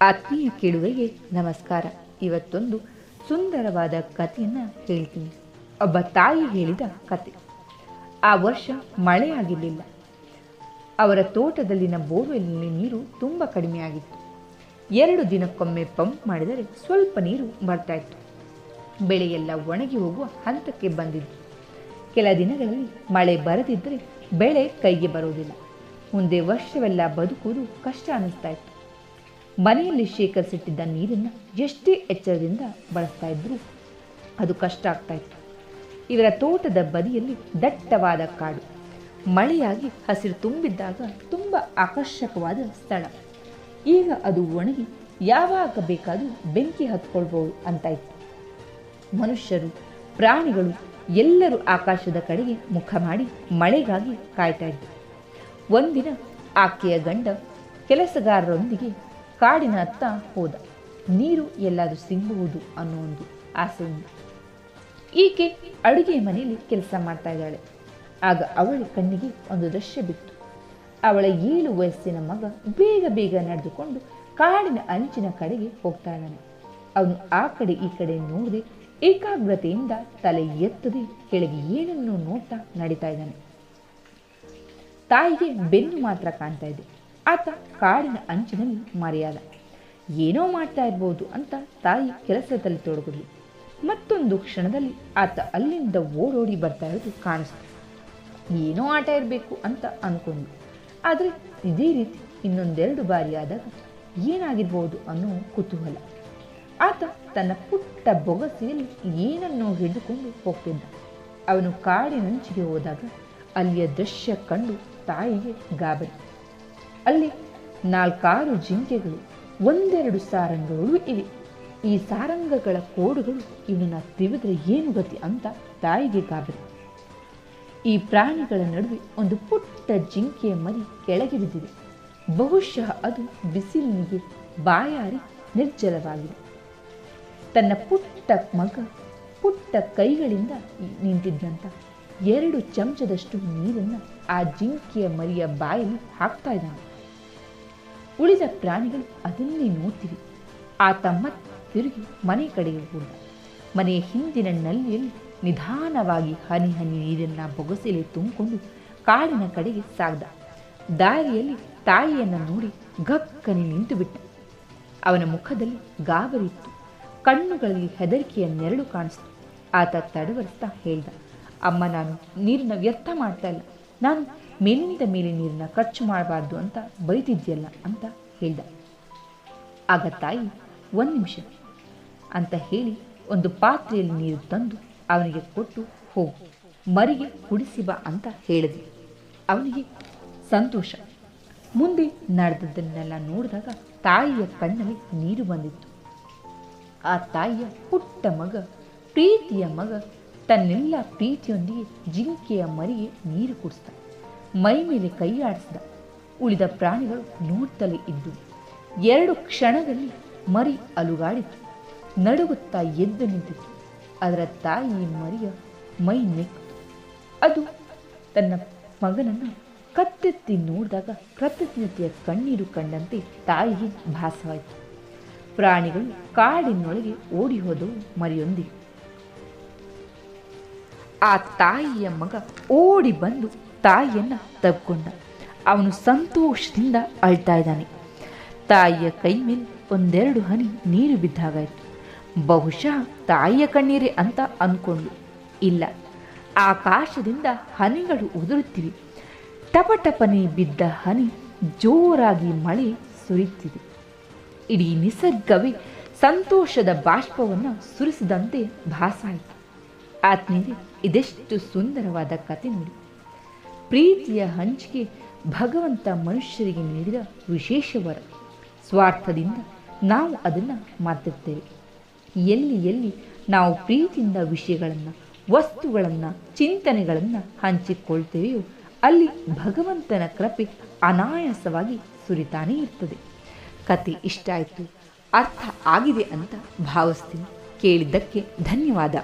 ಆತ್ಮೀಯ ಕೇಳುವೆಗೆ ನಮಸ್ಕಾರ. ಇವತ್ತೊಂದು ಸುಂದರವಾದ ಕಥೆಯನ್ನು ಹೇಳ್ತೀನಿ. ಒಬ್ಬ ತಾಯಿ ಹೇಳಿದ ಕತೆ. ಆ ವರ್ಷ ಮಳೆಯಾಗಿರಲಿಲ್ಲ ಅವರ ತೋಟದಲ್ಲಿನ ಬೋರ್ವೆಲ್ನಲ್ಲಿ ನೀರು ತುಂಬ ಕಡಿಮೆಯಾಗಿತ್ತು ಎರಡು ದಿನಕ್ಕೊಮ್ಮೆ ಪಂಪ್ ಮಾಡಿದರೆ ಸ್ವಲ್ಪ ನೀರು ಬರ್ತಾ ಇತ್ತು. ಬೆಳೆಯೆಲ್ಲ ಒಣಗಿ ಹೋಗುವ ಹಂತಕ್ಕೆ ಬಂದಿದ್ದು. ಕೆಲ ದಿನಗಳಲ್ಲಿ ಮಳೆ ಬರದಿದ್ದರೆ ಬೆಳೆ ಕೈಗೆ ಬರೋದಿಲ್ಲ. ಮುಂದೆ ವರ್ಷವೆಲ್ಲ ಬದುಕುವುದು ಕಷ್ಟ ಅನ್ನಿಸ್ತಾ ಇತ್ತು. ಮನೆಯಲ್ಲಿ ಶೇಖರಿಸಿಟ್ಟಿದ್ದ ನೀರನ್ನು ಎಷ್ಟೇ ಎಚ್ಚರದಿಂದ ಬಳಸ್ತಾ ಇದ್ದರೂ ಅದು ಕಷ್ಟ ಆಗ್ತಾ ಇತ್ತು. ಇವರ ತೋಟದ ಬದಿಯಲ್ಲಿ ದಟ್ಟವಾದ ಕಾಡು. ಮಳೆಯಾಗಿ ಹಸಿರು ತುಂಬಿದ್ದಾಗ ತುಂಬ ಆಕರ್ಷಕವಾದ ಸ್ಥಳ. ಈಗ ಅದು ಒಣಗಿ ಯಾವಾಗ ಬೇಕಾದರೂ ಬೆಂಕಿ ಹತ್ಕೊಳ್ಬೋದು ಅಂತ ಇತ್ತು. ಮನುಷ್ಯರು, ಪ್ರಾಣಿಗಳು ಎಲ್ಲರೂ ಆಕಾಶದ ಕಡೆಗೆ ಮುಖ ಮಾಡಿ ಮಳೆಗಾಗಿ ಕಾಯ್ತಾ ಇದ್ದರು. ಒಂದಿನ ಆಕೆಯ ಗಂಡ ಕೆಲಸಗಾರರೊಂದಿಗೆ ಕಾಡಿನ ಹತ್ತ ಹೋದ. ನೀರು ಎಲ್ಲಾದರೂ ಸಿಗಬಹುದು ಅನ್ನೋ ಒಂದು ಆಸೆಯಿಂದ ಈಕೆ ಅಡುಗೆ ಮನೆಯಲ್ಲಿ ಕೆಲಸ ಮಾಡ್ತಾ ಇದ್ದಾಳೆ. ಆಗ ಅವಳ ಕಣ್ಣಿಗೆ ಒಂದು ದೃಶ್ಯ ಬಿತ್ತು. ಅವಳ ಏಳು ವಯಸ್ಸಿನ ಮಗ ಬೇಗ ಬೇಗ ನಡೆದುಕೊಂಡು ಕಾಡಿನ ಅಂಚಿನ ಕಡೆಗೆ ಹೋಗ್ತಾ ಇದ್ದಾನೆ. ಅವನು ಆ ಕಡೆ ಈ ಕಡೆ ನೋಡದೆ ಏಕಾಗ್ರತೆಯಿಂದ ತಲೆ ಎತ್ತದೆ ಕೆಳಗೆ ಏನನ್ನು ನೋಡ್ತಾ ನಡೀತಾ ಇದ್ದಾನೆ. ತಾಯಿಗೆ ಬೆನ್ನು ಮಾತ್ರ ಕಾಣ್ತಾ ಇದೆ. ಆತ ಕಾಡಿನ ಅಂಚಿನಲ್ಲಿ ಮರೆಯಾದ. ಏನೋ ಮಾಡ್ತಾ ಇರ್ಬೋದು ಅಂತ ತಾಯಿ ಕೆಲಸದಲ್ಲಿ ತೊಡಗಿದ್ಲು. ಮತ್ತೊಂದು ಕ್ಷಣದಲ್ಲಿ ಆತ ಅಲ್ಲಿಂದ ಓಡೋಡಿ ಬರ್ತಾ ಇರೋದು ಕಾಣಿಸ್ತು. ಏನೋ ಆಟ ಇರಬೇಕು ಅಂತ ಅನ್ಕೊಂಡು ಆದರೆ ಇದೇ ರೀತಿ ಇನ್ನೊಂದೆರಡು ಬಾರಿ ಆದಾಗ ಏನಾಗಿರ್ಬೋದು ಅನ್ನೋ ಕುತೂಹಲ. ಆತ ತನ್ನ ಪುಟ್ಟ ಬೊಗಸೆಯಲ್ಲಿ ಏನನ್ನೋ ಹಿಡಿದುಕೊಂಡು ಹೋಗ್ತಿದ್ದ. ಅವನು ಕಾಡಿನಂಚಿಗೆ ಹೋದಾಗ ಅಲ್ಲಿಯ ದೃಶ್ಯ ಕಂಡು ತಾಯಿಗೆ ಗಾಬರಿ. ಅಲ್ಲಿ ನಾಲ್ಕಾರು ಜಿಂಕೆಗಳು, ಒಂದೆರಡು ಸಾರಂಗಗಳು ಇವೆ. ಈ ಸಾರಂಗಗಳ ಕೋಡುಗಳು ಇವನನ್ನ ತಿವಿದ್ರೆ ಏನು ಗತಿ ಅಂತ ತಾಯಿಗೆ ಗಾಬರಿ ಈ ಪ್ರಾಣಿಗಳ ನಡುವೆ ಒಂದು ಪುಟ್ಟ ಜಿಂಕೆಯ ಮರಿ ಕೆಳಗೆ ಬಿದ್ದಿದೆ. ಬಹುಶಃ ಅದು ಬಿಸಿಲಿನಿಗೆ ಬಾಯಾರಿ ನಿರ್ಜಲವಾಗಿದೆ. ತನ್ನ ಪುಟ್ಟ ಮಗ ಪುಟ್ಟ ಕೈಗಳಿಂದ ನಿಂತಿದ್ದಂತ ಎರಡು ಚಮಚದಷ್ಟು ನೀರನ್ನು ಆ ಜಿಂಕೆಯ ಮರಿಯ ಬಾಯಲ್ಲಿ ಹಾಕ್ತಾ ಇದ್ದಾನೆ. ಉಳಿದ ಪ್ರಾಣಿಗಳು ಅದನ್ನೇ ನೋಡ್ತಿವೆ. ಆ ತಮ್ಮ ತಿರುಗಿ ಮನೆ ಕಡೆಗೆ ಹೋದ. ಮನೆಯ ಹಿಂದಿನ ನಲ್ಲಿಯಲ್ಲಿ ನಿಧಾನವಾಗಿ ಹನಿ ಹನಿ ನೀರನ್ನು ಬೊಗಸೆಲೆ ತುಂಬಿಕೊಂಡು ಕಾಡಿನ ಕಡೆಗೆ ಸಾಗ್ದ. ದಾರಿಯಲ್ಲಿ ತಾಯಿಯನ್ನು ನೋಡಿ ಗಕ್ಕನೆ ನಿಂತು ಬಿಟ್ಟ ಅವನ ಮುಖದಲ್ಲಿ ಗಾಬರಿತ್ತು ಕಣ್ಣುಗಳಲ್ಲಿ ಹೆದರಿಕೆಯ ನೆರಳು ಕಾಣಿಸ್ತು. ಆತ ತಡವರಿಸ್ತಾ ಹೇಳ್ದ, ಅಮ್ಮ, ನಾನು ನೀರನ್ನ ವ್ಯರ್ಥ ಮಾಡ್ತಾ ಇಲ್ಲ. ನಾನು ಮೇಲಿನಿಂದ ಮೇಲೆ ನೀರನ್ನ ಖರ್ಚು ಮಾಡಬಾರ್ದು ಅಂತ ಬೈತಿದ್ಯಲ್ಲ ಅಂತ ಹೇಳ್ದ. ಆಗ ತಾಯಿ, ಒಂದು ನಿಮಿಷ ಅಂತ ಹೇಳಿ ಒಂದು ಪಾತ್ರೆಯಲ್ಲಿ ನೀರು ತಂದು ಅವನಿಗೆ ಕೊಟ್ಟು, ಹೋಗು, ಮರಿಗೆ ಕುಡಿಸಿ ಬಾ ಅಂತ ಹೇಳಿದೆ. ಅವನಿಗೆ ಸಂತೋಷ. ಮುಂದೆ ನಡೆದದ್ದನ್ನೆಲ್ಲ ನೋಡಿದಾಗ ತಾಯಿಯ ಕಣ್ಣಲ್ಲಿ ನೀರು ಬಂದಿತ್ತು. ಆ ತಾಯಿಯ ಪುಟ್ಟ ಮಗ, ಪ್ರೀತಿಯ ಮಗ ತನ್ನೆಲ್ಲ ಪ್ರೀತಿಯೊಂದಿಗೆ ಜಿಂಕೆಯ ಮರಿಗೆ ನೀರು ಕುಡಿಸ್ದ. ಮೈ ಮೇಲೆ ಕೈ ಉಳಿದ ಪ್ರಾಣಿಗಳು ನೋಡ್ತಲೇ ಇದ್ದು, ಎರಡು ಕ್ಷಣದಲ್ಲಿ ಮರಿ ಅಲುಗಾಡಿತು ನಡುಗುತ್ತಾ ಎದ್ದು ನಿಂತಿತು ಅದರ ತಾಯಿ ಮರಿಯ ಮೈ ನೆಕ್ಕಿತು. ಅದು ತನ್ನ ಮಗನನ್ನು ಕತ್ತೆತ್ತಿ ನೋಡಿದಾಗ ಕೃತಜ್ಞತೆಯ ಕಣ್ಣೀರು ಕಂಡಂತೆ ತಾಯಿಗೆ ಭಾಸವಾಯಿತು. ಪ್ರಾಣಿಗಳು ಕಾಡಿನೊಳಗೆ ಓಡಿ ಹೋದವು ಮರಿಯೊಂದಿಗೆ. ಆ ತಾಯಿಯ ಮಗ ಓಡಿ ಬಂದು ತಾಯಿಯನ್ನ ತಬ್ಕೊಂಡ. ಅವನು ಸಂತೋಷದಿಂದ ಅಳ್ತಾ ಇದ್ದಾನೆ. ತಾಯಿಯ ಕೈ ಮೇಲೆ ಒಂದೆರಡು ಹನಿ ನೀರು ಬಿದ್ದಾಗಾಯಿತು. ಬಹುಶಃ ತಾಯಿಯ ಕಣ್ಣೀರೇ ಅಂತ ಅಂದ್ಕೊಂಡು ಇಲ್ಲ, ಆಕಾಶದಿಂದ ಹನಿಗಳು ಉದುರುತ್ತಿವೆ. ಟಪಟಪನೆ ಬಿದ್ದ ಹನಿ ಜೋರಾಗಿ ಮಳೆ ಸುರಿಯುತ್ತಿದೆ. ಇಡೀ ನಿಸರ್ಗವೇ ಸಂತೋಷದ ಬಾಷ್ಪವನ್ನು ಸುರಿಸಿದಂತೆ ಭಾಸಾಯಿತು. ಆತ್ಮೀಯರೇ ಇದೆಷ್ಟು ಸುಂದರವಾದ ಕತೆ ನೋಡಿ. ಪ್ರೀತಿಯ ಹಂಚಿಕೆ ಭಗವಂತ ಮನುಷ್ಯರಿಗೆ ನೀಡಿದ ವಿಶೇಷ ವರ. ಸ್ವಾರ್ಥದಿಂದ ನಾವು ಅದನ್ನು ಮಾತಿರ್ತೇವೆ ಎಲ್ಲಿ ಎಲ್ಲಿ ನಾವು ಪ್ರೀತಿಯಿಂದ ವಿಷಯಗಳನ್ನು, ವಸ್ತುಗಳನ್ನು, ಚಿಂತನೆಗಳನ್ನು ಹಂಚಿಕೊಳ್ತೇವೆಯೋ ಅಲ್ಲಿ ಭಗವಂತನ ಕೃಪೆ ಅನಾಯಾಸವಾಗಿ ಸುರಿತಾನೇ ಇರ್ತದೆ. ಕತೆ ಇಷ್ಟ ಆಯಿತು ಅರ್ಥ ಆಗಿದೆ ಅಂತ ಭಾವಿಸ್ತೀನಿ. ಕೇಳಿದ್ದಕ್ಕೆ ಧನ್ಯವಾದ.